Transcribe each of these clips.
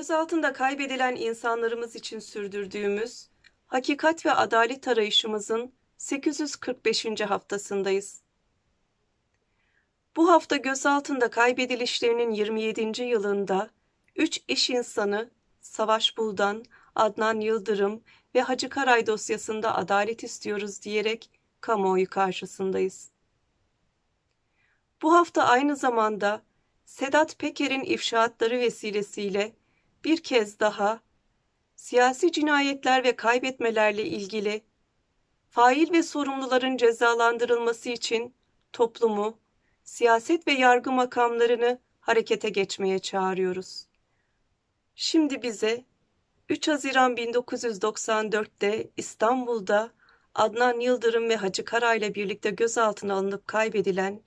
Gözaltında kaybedilen insanlarımız için sürdürdüğümüz hakikat ve adalet arayışımızın 845. haftasındayız. Bu hafta gözaltında kaybedilişlerinin 27. yılında 3 iş insanı Savaş Buldan, Adnan Yıldırım ve Hacı Karay dosyasında adalet istiyoruz diyerek kamuoyu karşısındayız. Bu hafta aynı zamanda Sedat Peker'in ifşaatları vesilesiyle bir kez daha siyasi cinayetler ve kaybetmelerle ilgili fail ve sorumluların cezalandırılması için toplumu, siyaset ve yargı makamlarını harekete geçmeye çağırıyoruz. Şimdi bize 3 Haziran 1994'te İstanbul'da Adnan Yıldırım ve Hacı Kara ile birlikte gözaltına alınıp kaybedilen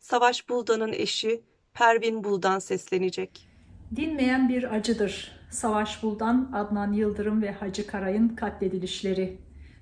Savaş Buldan'ın eşi Pervin Buldan seslenecek. Dinmeyen bir acıdır. Savaş Buldan, Adnan Yıldırım ve Hacı Karay'ın katledilişleri.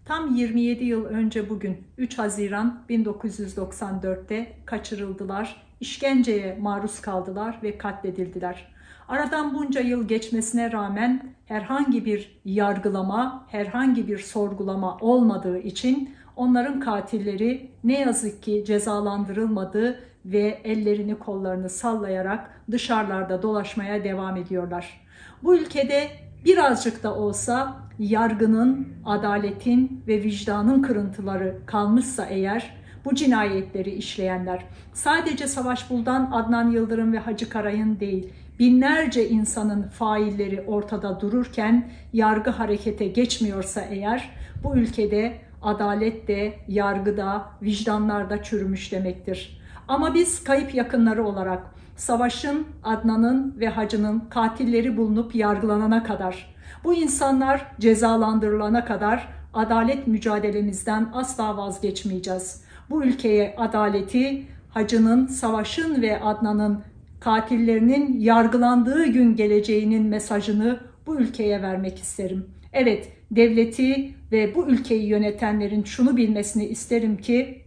Tam 27 yıl önce bugün 3 Haziran 1994'te kaçırıldılar, işkenceye maruz kaldılar ve katledildiler. Aradan bunca yıl geçmesine rağmen herhangi bir yargılama, herhangi bir sorgulama olmadığı için onların katilleri ne yazık ki cezalandırılmadı ve ellerini kollarını sallayarak dışarılarda dolaşmaya devam ediyorlar. Bu ülkede birazcık da olsa yargının, adaletin ve vicdanın kırıntıları kalmışsa eğer bu cinayetleri işleyenler sadece Savaş Buldan, Adnan Yıldırım ve Hacı Karay'ın değil binlerce insanın failleri ortada dururken yargı harekete geçmiyorsa eğer bu ülkede adalet de, yargı da, vicdanlar da çürümüş demektir. Ama biz kayıp yakınları olarak Savaş'ın, Adnan'ın ve Hacı'nın katilleri bulunup yargılanana kadar, bu insanlar cezalandırılana kadar adalet mücadelemizden asla vazgeçmeyeceğiz. Bu ülkeye adaleti, Hacı'nın, Savaş'ın ve Adnan'ın katillerinin yargılandığı gün geleceğinin mesajını bu ülkeye vermek isterim. Evet, devleti ve bu ülkeyi yönetenlerin şunu bilmesini isterim ki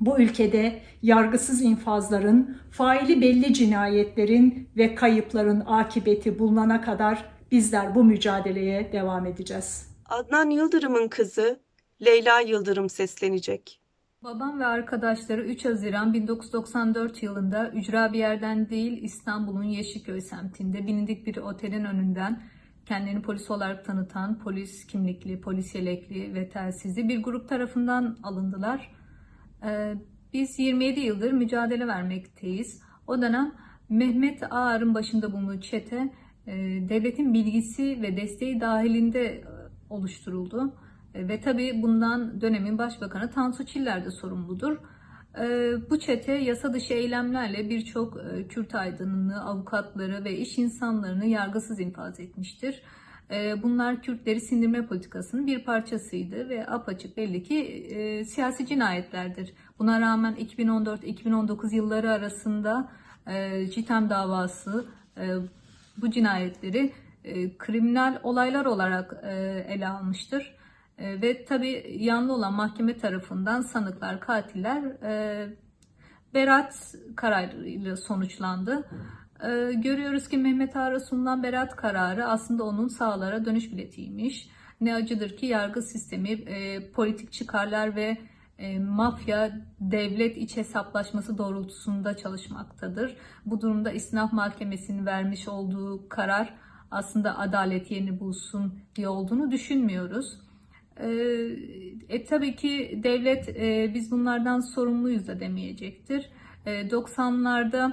bu ülkede yargısız infazların, faili belli cinayetlerin ve kayıpların akıbeti bulunana kadar bizler bu mücadeleye devam edeceğiz. Adnan Yıldırım'ın kızı Leyla Yıldırım seslenecek. Babam ve arkadaşları 3 Haziran 1994 yılında ücra bir yerden değil İstanbul'un Yeşilköy semtinde bilindik bir otelin önünden kendilerini polis olarak tanıtan polis kimlikli, polis yelekli ve telsizli bir grup tarafından alındılar. Ee, Biz 27 yıldır mücadele vermekteyiz. O dönem Mehmet Ağar'ın başında bulunduğu çete e, devletin bilgisi ve desteği dahilinde e, oluşturuldu. E, Ve tabii bundan dönemin başbakanı Tansu Çiller de sorumludur. Bu çete yasa dışı eylemlerle birçok Kürt aydınını, avukatları ve iş insanlarını yargısız infaz etmiştir. E, Bunlar Kürtleri sindirme politikasının bir parçasıydı ve apaçık belli ki e, siyasi cinayetlerdir. Buna rağmen 2014-2019 yılları arasında e, CİTEM davası e, bu cinayetleri e, kriminal olaylar olarak e, ele almıştır. E, ve tabi yanlı olan mahkeme tarafından sanıklar, katiller e, beraat kararıyla sonuçlandı. E, görüyoruz ki Mehmet Ağar'a sunulan beraat kararı aslında onun sağlara dönüş biletiymiş. Ne acıdır ki yargı sistemi e, politik çıkarlar ve e, mafya devlet iç hesaplaşması doğrultusunda çalışmaktadır. Bu durumda İstinaf Mahkemesi'nin vermiş olduğu karar aslında adalet yerini bulsun diye olduğunu düşünmüyoruz. E, e, tabii ki devlet e, biz bunlardan sorumluyuz da demeyecektir. E, 90'larda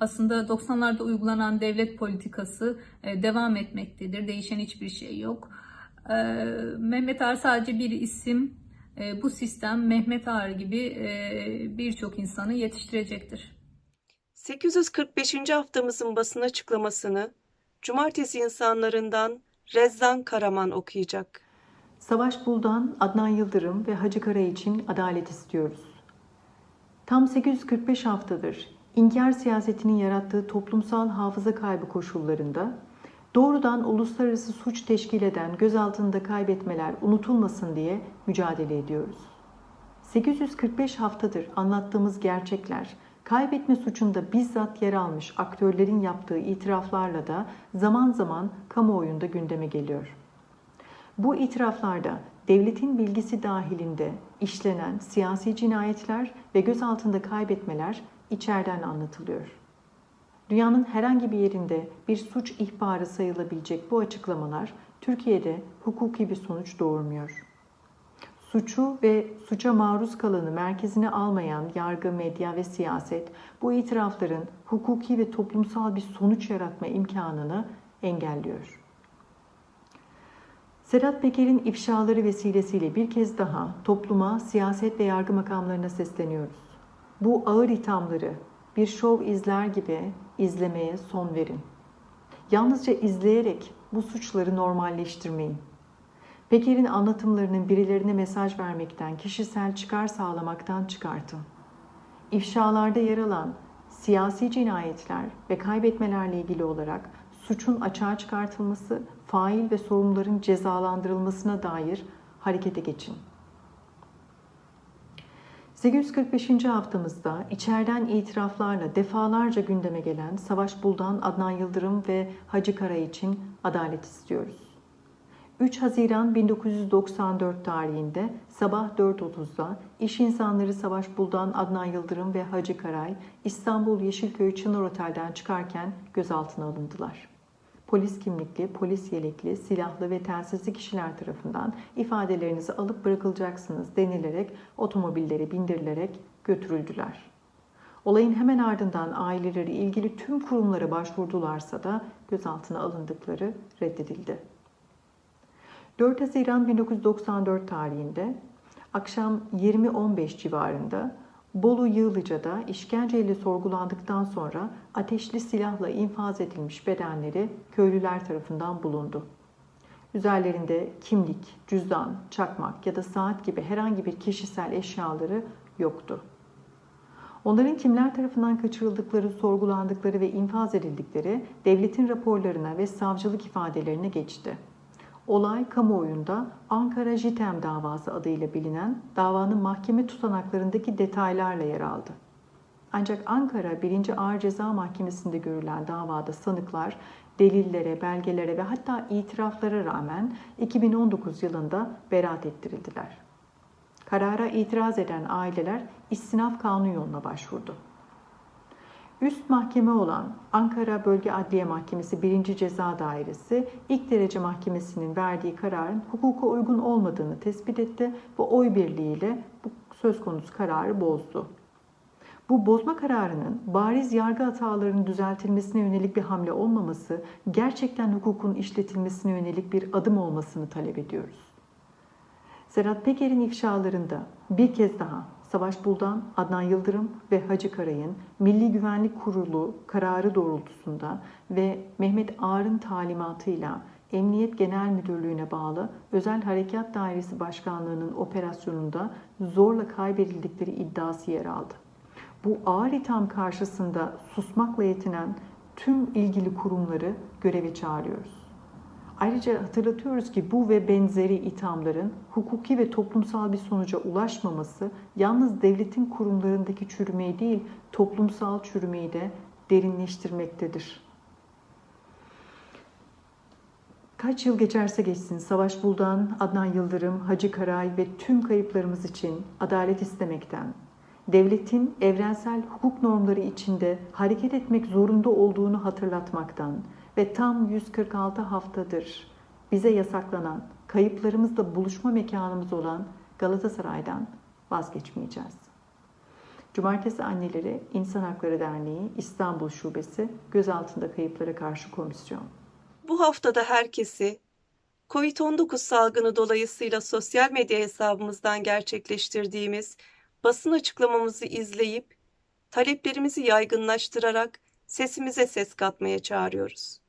aslında 90'larda uygulanan devlet politikası e, devam etmektedir. Değişen hiçbir şey yok. E, Mehmet Ağar sadece bir isim. E, bu sistem Mehmet Ağar gibi birçok insanı yetiştirecektir. 845. haftamızın basın açıklamasını Cumartesi insanlarından Rezzan Karaman okuyacak. Savaş Buldan, Adnan Yıldırım ve Hacı Kara için adalet istiyoruz. Tam 845 haftadır inkar siyasetinin yarattığı toplumsal hafıza kaybı koşullarında doğrudan uluslararası suç teşkil eden gözaltında kaybetmeler unutulmasın diye mücadele ediyoruz. 845 haftadır anlattığımız gerçekler, kaybetme suçunda bizzat yer almış aktörlerin yaptığı itiraflarla da zaman zaman kamuoyunda gündeme geliyor. Bu itiraflarda devletin bilgisi dahilinde işlenen siyasi cinayetler ve gözaltında kaybetmeler içeriden anlatılıyor. Dünyanın herhangi bir yerinde bir suç ihbarı sayılabilecek bu açıklamalar Türkiye'de hukuki bir sonuç doğurmuyor. Suçu ve suça maruz kalanı merkezine almayan yargı, medya ve siyaset bu itirafların hukuki ve toplumsal bir sonuç yaratma imkanını engelliyor. Sedat Peker'in ifşaları vesilesiyle bir kez daha topluma, siyaset ve yargı makamlarına sesleniyoruz. Bu ağır ithamları bir şov izler gibi izlemeye son verin. Yalnızca izleyerek bu suçları normalleştirmeyin. Peker'in anlatımlarının birilerine mesaj vermekten, kişisel çıkar sağlamaktan çıkartın. İfşalarda yer alan siyasi cinayetler ve kaybetmelerle ilgili olarak suçun açığa çıkartılması, fail ve sorumluların cezalandırılmasına dair harekete geçin. 845. haftamızda içeriden itiraflarla defalarca gündeme gelen Savaş Buldan, Adnan Yıldırım ve Hacı Kara için adalet istiyoruz. 3 Haziran 1994 tarihinde sabah 4.30'da iş insanları Savaş Buldan, Adnan Yıldırım ve Hacı Karay İstanbul Yeşilköy Çınar Otel'den çıkarken gözaltına alındılar. Polis kimlikli, polis yelekli, silahlı ve telsizli kişiler tarafından ifadelerinizi alıp bırakılacaksınız denilerek otomobillere bindirilerek götürüldüler. Olayın hemen ardından aileleri ilgili tüm kurumlara başvurdularsa da gözaltına alındıkları reddedildi. 4 Haziran 1994 tarihinde akşam 20.15 civarında Bolu Yığlıca'da işkenceyle sorgulandıktan sonra ateşli silahla infaz edilmiş bedenleri köylüler tarafından bulundu. Üzerlerinde kimlik, cüzdan, çakmak ya da saat gibi herhangi bir kişisel eşyaları yoktu. Onların kimler tarafından kaçırıldıkları, sorgulandıkları ve infaz edildikleri devletin raporlarına ve savcılık ifadelerine geçti. Olay kamuoyunda Ankara Jitem davası adıyla bilinen davanın mahkeme tutanaklarındaki detaylarla yer aldı. Ancak Ankara 1. Ağır Ceza Mahkemesi'nde görülen davada sanıklar delillere, belgelere ve hatta itiraflara rağmen 2019 yılında beraat ettirildiler. Karara itiraz eden aileler istinaf kanun yoluna başvurdu. Üst mahkeme olan Ankara Bölge Adliye Mahkemesi 1. Ceza Dairesi ilk derece mahkemesinin verdiği kararın hukuka uygun olmadığını tespit etti ve oy birliğiyle bu söz konusu kararı bozdu. Bu bozma kararının bariz yargı hatalarının düzeltilmesine yönelik bir hamle olmaması, gerçekten hukukun işletilmesine yönelik bir adım olmasını talep ediyoruz. Sedat Peker'in ifşalarında bir kez daha Savaş Buldan, Adnan Yıldırım ve Hacı Karay'ın Milli Güvenlik Kurulu kararı doğrultusunda ve Mehmet Ağar'ın talimatıyla Emniyet Genel Müdürlüğü'ne bağlı Özel Harekat Dairesi Başkanlığı'nın operasyonunda zorla kaybedildikleri iddiası yer aldı. Bu ağır itham karşısında susmakla yetinen tüm ilgili kurumları göreve çağırıyoruz. Ayrıca hatırlatıyoruz ki bu ve benzeri ithamların hukuki ve toplumsal bir sonuca ulaşmaması yalnız devletin kurumlarındaki çürümeyi değil, toplumsal çürümeyi de derinleştirmektedir. Kaç yıl geçerse geçsin Savaş Buldan, Adnan Yıldırım, Hacı Karay ve tüm kayıplarımız için adalet istemekten, devletin evrensel hukuk normları içinde hareket etmek zorunda olduğunu hatırlatmaktan, ve tam 146 haftadır bize yasaklanan, kayıplarımızla buluşma mekanımız olan Galatasaray'dan vazgeçmeyeceğiz. Cumartesi Anneleri İnsan Hakları Derneği İstanbul Şubesi Gözaltında Kayıplara Karşı Komisyon. Bu haftada herkesi COVID-19 salgını dolayısıyla sosyal medya hesabımızdan gerçekleştirdiğimiz basın açıklamamızı izleyip taleplerimizi yaygınlaştırarak sesimize ses katmaya çağırıyoruz.